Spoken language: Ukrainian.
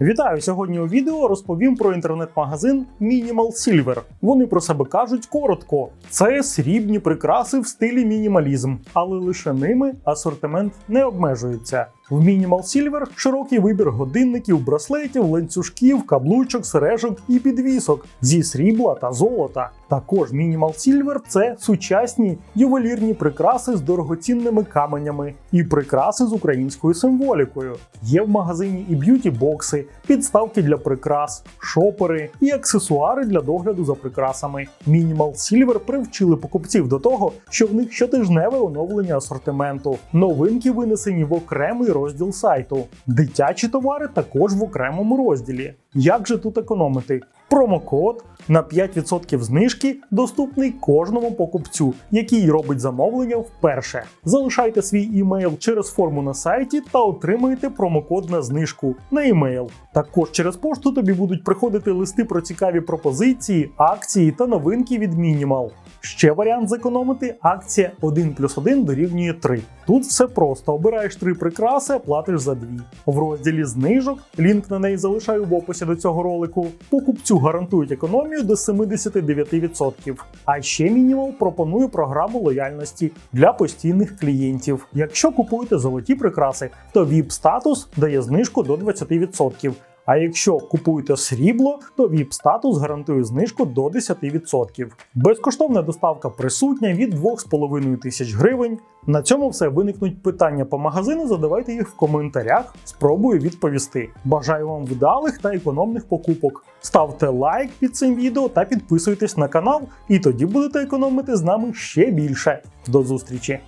Вітаю! Сьогодні у відео розповім про інтернет-магазин Minimal Silver. Вони про себе кажуть коротко: це срібні прикраси в стилі мінімалізм, але лише ними асортимент не обмежується. В Minimal Silver широкий вибір годинників, браслетів, ланцюжків, каблучок, сережок і підвісок зі срібла та золота. Також Minimal Silver – це сучасні ювелірні прикраси з дорогоцінними каменями і прикраси з українською символікою. Є в магазині і підставки для прикрас, шопери і аксесуари для догляду за прикрасами. Minimal Silver привчили покупців до того, що в них щотижневе оновлення асортименту. Новинки винесені в окремий розділ сайту. Дитячі товари також в окремому розділі. Як же тут економити? Промокод на 5% знижки доступний кожному покупцю, який робить замовлення вперше. Залишайте свій імейл через форму на сайті та отримаєте промокод на знижку на імейл. Також через пошту тобі будуть приходити листи про цікаві пропозиції, акції та новинки від Minimal. Ще варіант зекономити акція 1 плюс 1 дорівнює 3. Тут все просто: обираєш три прикраси, а платиш за дві. В розділі знижок, лінк на неї залишаю в описі до цього ролику. Покупцю гарантують економію до 79%. А ще Minimal пропонує програму лояльності для постійних клієнтів. Якщо купуєте золоті прикраси, то VIP статус дає знижку до 20%. А якщо купуєте срібло, то VIP статус гарантує знижку до 10%. Безкоштовна доставка присутня від 2,5 тисяч гривень. На цьому все виникнуть питання по магазину. Задавайте їх в коментарях, спробую відповісти. Бажаю вам вдалих та економних покупок. Ставте лайк під цим відео та підписуйтесь на канал, і тоді будете економити з нами ще більше. До зустрічі!